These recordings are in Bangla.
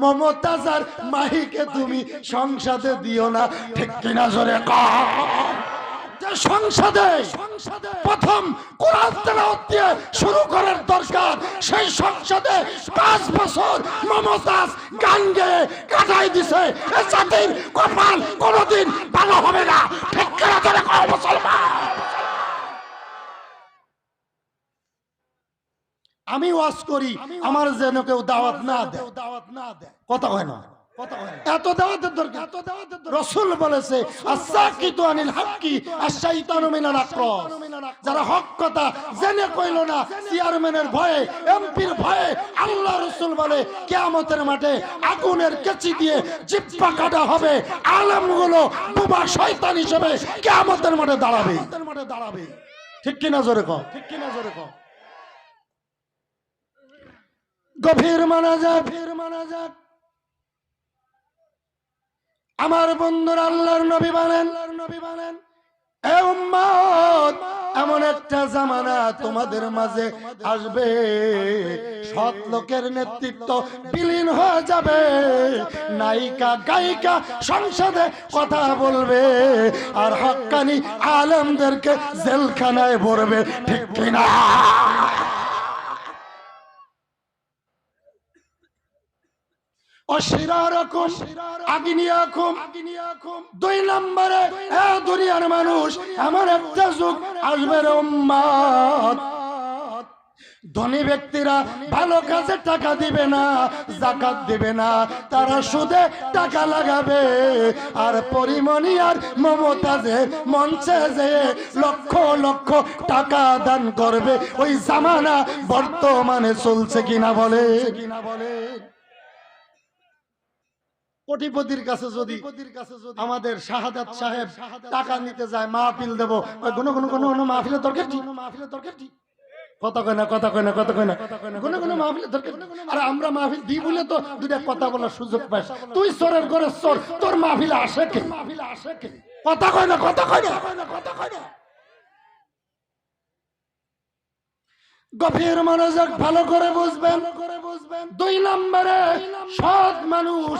মমতাজার মাহিকে তুমি সংসদে দিও না। ঠিক কিনা জোরে। সংসদে প্রথম কোরআন তেলাওয়াত দিয়ে শুরু করার দরকার সেই সংসদে পাঁচ বছর মমতাজ গান গেয়ে কাটাই দিছে। এ জাতির কপাল কোনোদিন ভালো হবে না। ঠিক কিনা জোরে কও মুসলমান। আমি ওয়াজ করি আমার যেন কেউ দাওয়াত না দেয়। দাওয়াত না দেয়। কথা হয় না। এত দাওয়াতের দরকার। এত দাওয়াতের রসুল বলেছে আসাকিতু আনিল হাক্কি আশাইতানু মিনাল আকরাস যারা হক কথা জেনে কইল না চেয়ারম্যানের ভয়ে এমপির ভয়ে আল্লাহ রসুল বলে কিয়ামতের মাঠে আগুনের কেচি দিয়ে জিব্বা কাটা হবে। আলেমগুলো বুবা শয়তান হিসেবে কিয়ামতের মাঠে দাঁড়াবে। মাঠে দাঁড়াবে। ঠিক কিনা জোরে ঠিক কিনা জোরে গভীর মানা যাক গভীর মানা যাক আমার বন্ধুর আল্লাহর নবী বানেন। নবী বানেন এমন একটা জামানা তোমাদের মাঝে আসবে। সৎ লোকের নেতৃত্ব বিলীন হয়ে যাবে। নায়িকা, গায়িকা সংসদে কথা বলবে আর হক্কানি আলমদেরকে জেলখানায় ভরবে, ঠিক কিনা? দুই নম্বরে দুনিয়ার মানুষ আসবে ধনী ব্যক্তিরা ভালো কাজে টাকা দিবে না, জাকাত দিবে না, তারা সুদে টাকা লাগাবে। আর পরিমণি আর মমতাজের মঞ্চে যে লক্ষ লক্ষ টাকা দান করবে, ওই জামানা বর্তমানে চলছে কিনা বলে কিনা বলে? কোটিপতির কাছে যদি আমাদের শাহাদাত সাহেব টাকা নিতে যায় মাহফিল দেবো। কোনো কোনো কোনো কোনো মাহফিলের দরকার কি? মাহফিলের দরকার কি? কথা কয় না কথা কয় না কথা কয় না। কোনো কোনো মাহফিলের দরকার আর আমরা মাহফিল দিই বলে তো দুটা কথা বলার সুযোগ পাস তুই সরের করে সর তোর মাহফিলে আসে কে? মাহফিলে আসে কে? কথা কয় না কথা কয় না। কথা কয় না গভীর মনোযোগ ভালো করে বুঝবেন। করে বুঝবেন। দুই নম্বরে সৎ মানুষ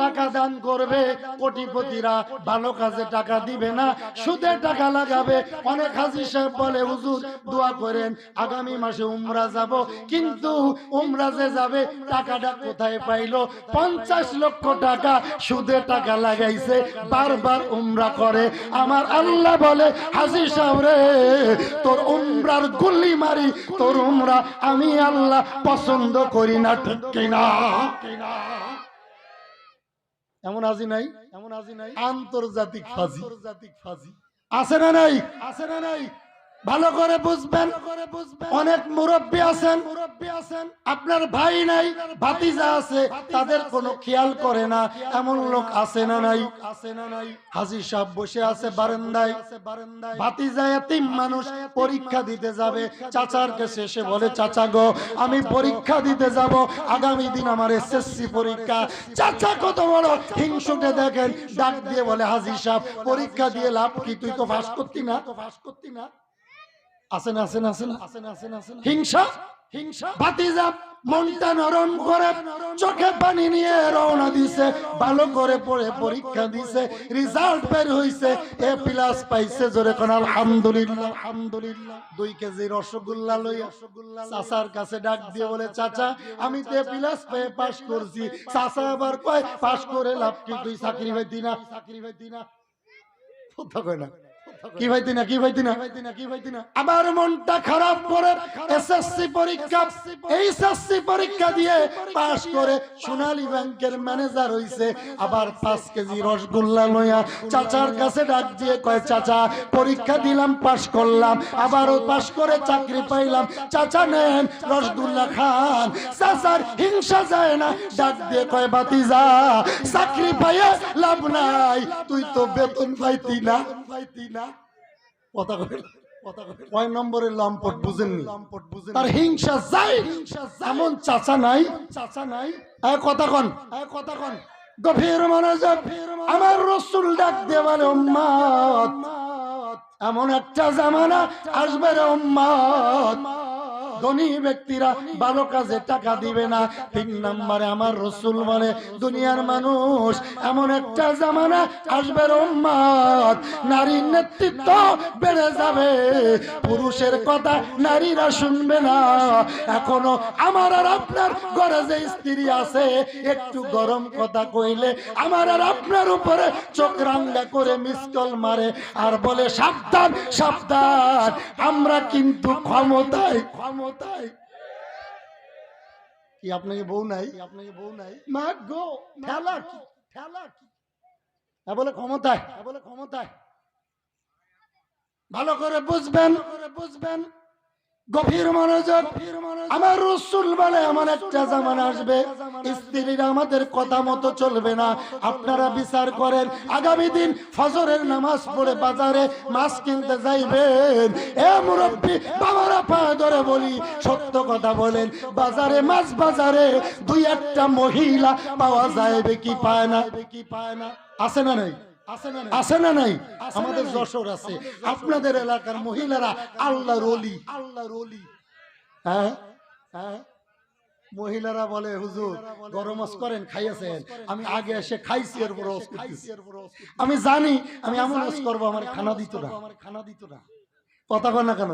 টাকা দান করবে, কোটিপতিরা ভালো কাজে টাকা দিবে না, সুদে টাকা লাগাবে। অনেক হাজি সাহেব বলে, হুজুর, দোয়া করেন, আগামী মাসে উমরা যাব। কিন্তু উমরা যে যাবে, টাকাটা কোথায় পাইলো? পঞ্চাশ লক্ষ টাকা সুদে টাকা লাগাইছে, বারবার উমরা করে। আমার আল্লাহ বলে, হাজি সাহেব রে, তোর উমরার গুলি মারি, তোর উমরা আমি আল্লাহ পছন্দ করি না, ঠিক কিনা? এমন আজি নাই? এমন আজি নাই? আন্তর্জাতিক ফাজি। আন্তর্জাতিক ফাজি। আছে না নাই? আছে না নাই? ভালো করে বুঝবেন। অনেক মুরব্বী আছেন। আপনার ভাই নাই, ভাতিজা আছে, তাদের কোনো খেয়াল করে না। এমন লোক আছে না নাই? আছে না নাই হাজি সাহেব বসে আছে বারান্দায়। ভাতিজা এতিম মানুষ, পরীক্ষা দিতে যাবে। চাচার কাছে এসে বলে, চাচা গো, আমি পরীক্ষা দিতে যাব। আগামী দিন আমার এসএসসি পরীক্ষা। চাচা কত বড় হিংসুটে দেখেন, ডাক দিয়ে বলে, হাজি সাহেব, পরীক্ষা দিয়ে লাভ কি? তুই তো ফাঁস করতি না তো ফাঁস করতি না? আসেন আসেন আসেন আসেন আসেন আসেন হিংসা? হিংসা? ভাতিজা মনটা নরম করে চোখে পানি নিয়ে রওনা দিছে ভালো করে পড়ে পরীক্ষা দিছে রেজাল্ট বের হইছে এ প্লাস পাইছে জোরে কোন আলহামদুলিল্লাহ আলহামদুলিল্লাহ। দুই কেজি রসগোল্লা লই রসগোল্লা চাচার কাছে ডাক দিয়ে বলে চাচা আমি তো প্লাস পেয়ে পাস করছি। চাচা আবার কয় পাস করে লাভ কি? তুই চাকরি পাইতি না? চাকরি পাইতি না। কথা কয় না? কি ভাইতি না কি ভাইতি না, কি ভাইতি না? আবার মনটা খারাপ করে এসএসসি পরীক্ষা এইচএসসি পরীক্ষা দিয়ে পাস করে সোনালী ব্যাংকের ম্যানেজার হইছে। আবার পাঁচ কেজি রসগোল্লা লইয়া চাচার কাছে ডাক দিয়ে কয়, চাচা, পরীক্ষা দিলাম পাস করলাম, আবারও পাস করে চাকরি পাইলাম। চাচা নেন, রসগোল্লা খান। চাচার হিংসা যায় না, ডাক দিয়ে কয় যা চাকরি পাইয়া লাভ নাই, তুই তো বেতন পাইতি না পাইতি না। কথা কই কয় নম্বরের লম্পট বুঝেননি? তার হিংসা এমন চাচা নাই। চাচা নাই। এক কথা কন। এক কথা কন। গভীর মনোযোগ। আমার রসুল ডাক বলে এমন একটা জামানা আসবে রে উম্মত। ধনী ব্যক্তিরা ভালো কাজে টাকা দিবে না। তিন নম্বরে আমার রসুল বলে, দুনিয়ার মানুষ এমন একটা জামানা আসবে উম্মত নারীর নেতৃত্ব বেড়ে যাবে। পুরুষের কথা নারীরা শুনবে না। এখনও আমার আর আপনার ঘরে যে স্ত্রী আছে, একটু গরম কথা কইলে আমার আর আপনার উপরে চোখ রাঙ্গা করে মিসকল মারে আর বলে, সাবধান সাবধান, আমরা কিন্তু ক্ষমতায়। ক্ষমতায় কি আপনাকে বউ নাই? আপনাকে বউ নাই? মা গো ঠেলা কি? ঠেলা কি? হ্যাঁ বলে ক্ষমতায়। হ্যাঁ বলে ক্ষমতায়। ভালো করে বুঝবেন। করে বুঝবেন। গভীর মনোযোগ। আমার রসুল বলে, এমন একটা জামানা আসবে, স্ত্রীরা আমাদের কথা মতো চলবে না। আপনারা বিচার করেন, আগামী দিন ফজরের নামাজ পড়ে বাজারে মাছ কিনতে যাইবেন। এ মুরব্বী, বাবারা পা ধরে বলি, সত্য কথা বলেন, বাজারে মাছ বাজারে দুই একটা মহিলা পাওয়া যাইবে কি পায় না কি পায় না? আছে না নাই? আছে না নাই? আমাদের যশোর আছে। আপনাদের এলাকার মহিলারা হ্যাঁ? হ্যাঁ? মহিলারা বলে হুজুর গরম করেন খাইয়েছেন। আমি আগে এসে খাইছি এর পর এর করতেছি। আমি জানি আমি এমন করব আমার খানা দিত না। আমার খানা দিত না। কথা কন না কেন?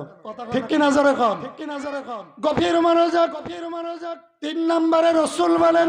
ঠিক কি নজর এখন ঠিক কি নজর এখন গভীর মনোযোগ গভীর মনোযোগ। তিন নম্বরে রসুল বলেন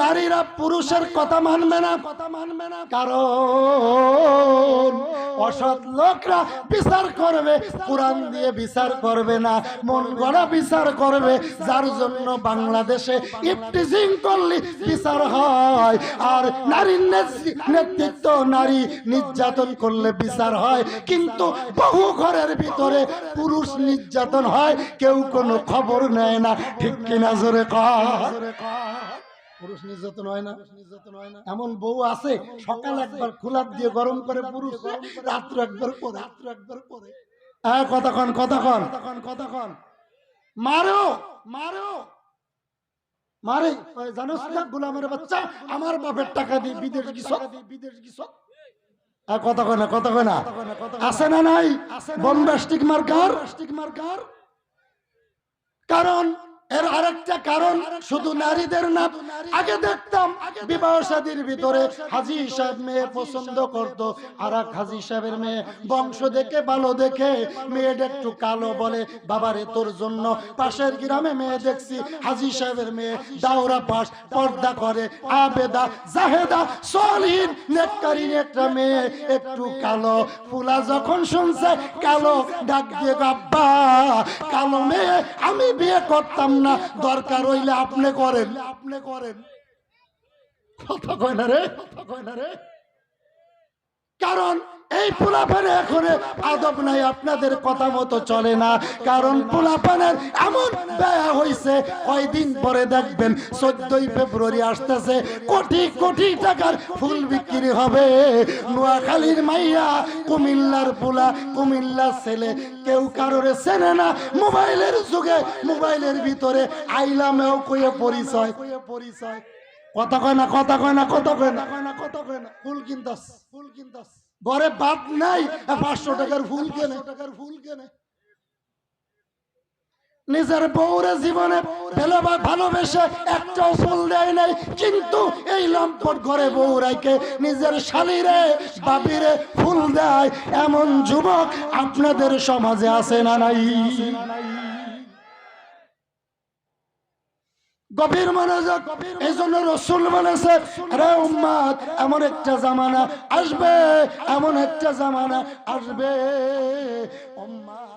নারীরা পুরুষের কথা মানবে না। কথা মানবে না। কারণ অসৎ লোকরা বিচার করবে, কোরআন দিয়ে বিচার করবে না, মন গড়া বিচার করবে, যার জন্য বাংলাদেশে ইফটিজিং করলে বিচার হয়, আর নারীর নেতৃ- নেতৃত্ব নারী নির্যাতন করলে বিচার হয়, কিন্তু বহু ঘরের ভিতরে পুরুষ নির্যাতন হয়, কেউ কোনো খবর নেয় না, ঠিক কিনা জোরে কয়? পুরুষ নির্যাতন হয় না। এমন বউ আছে সকাল একবার খোলাপ দিয়ে গরম করে পুরুষ রাত্র একবার পরে। রাত্র একবার পরে। হ্যাঁ কতক্ষণ কতক্ষণ কতক্ষণ কতক্ষণ মারো মারো। মারে জানোস না গোলামের বাচ্চা? আমার বাপের টাকা দিয়ে বিদেশ গিস বিদেশ গিস কথা কয় না কথা কয় না। আছে না নাই? বনবাস্টিক মার্কার? মার্কার? কারণ এর আরেকটা কারণ শুধু নারীদের না, আগে দেখতাম বিবাহ শাদীর ভিতরে হাজি সাহেব মেয়ে পছন্দ করত, আর এক হাজি সাহেবের মেয়ে বংশ দেখে ভালো দেখে, মেয়েটা একটু কালো বলে, বাবারে, তোর জন্য পাশের গ্রামে মেয়ে দেখছি। হাজি সাহেবের মেয়ে দাওরা পাশ, পর্দা করে, আবেদা, জাহেদা সলিন একটা মেয়ে একটু কালো। ফুলা যখন শুনছে, কালো ডাক দিয়ে, আব্বা, কালো মেয়ে, আমি বিয়ে করতাম না দরকার হইলে আপনি করেন। আপনি করেন। কথা কয় না রে কথা কয় না রে। কারণ এই পোলাপানে এখন আদব নাই, আপনাদের কথা মতো চলে না। কারণ পোলাপানের এমন ব্যয় হয়েছে কয়দিন পরে দেখবেন চোদ্দই ফেব্রুয়ারি আসতেছে, কোটি কোটি টাকার ফুল বিক্রি হবে। নোয়াখালীর মাইয়া, কুমিল্লার পোলা, কুমিল্লার ছেলে, কেউ কারোরে চেনে না। মোবাইলের যুগে, মোবাইলের ভিতরে আইলামেও কয়ে পরিচয় পরিচয়। কথা কয় না, কথা কয় না, কথা কয় না, কথা কয় না। ফুল কিনতাস ফুল কিনতাস। ঘরে বাদ নাই, পাঁচশো টাকার ফুল কেনে। ফুল কেনে নিজের বউরে জীবনে ভালো- ভালোবেসে একটাও ফুল দেয় নাই, কিন্তু এই লম্পট ঘরে বউ রাইকে নিজের শালিরে, বাবিরে ফুল দেয়। এমন যুবক আপনাদের সমাজে আছে না নাই? গভীর মনোযোগ এই জন্য রসুল বলেছে রে উম্মাদ, এমন একটা জামানা আসবে, এমন একটা জামানা আসবে। উম্মাদ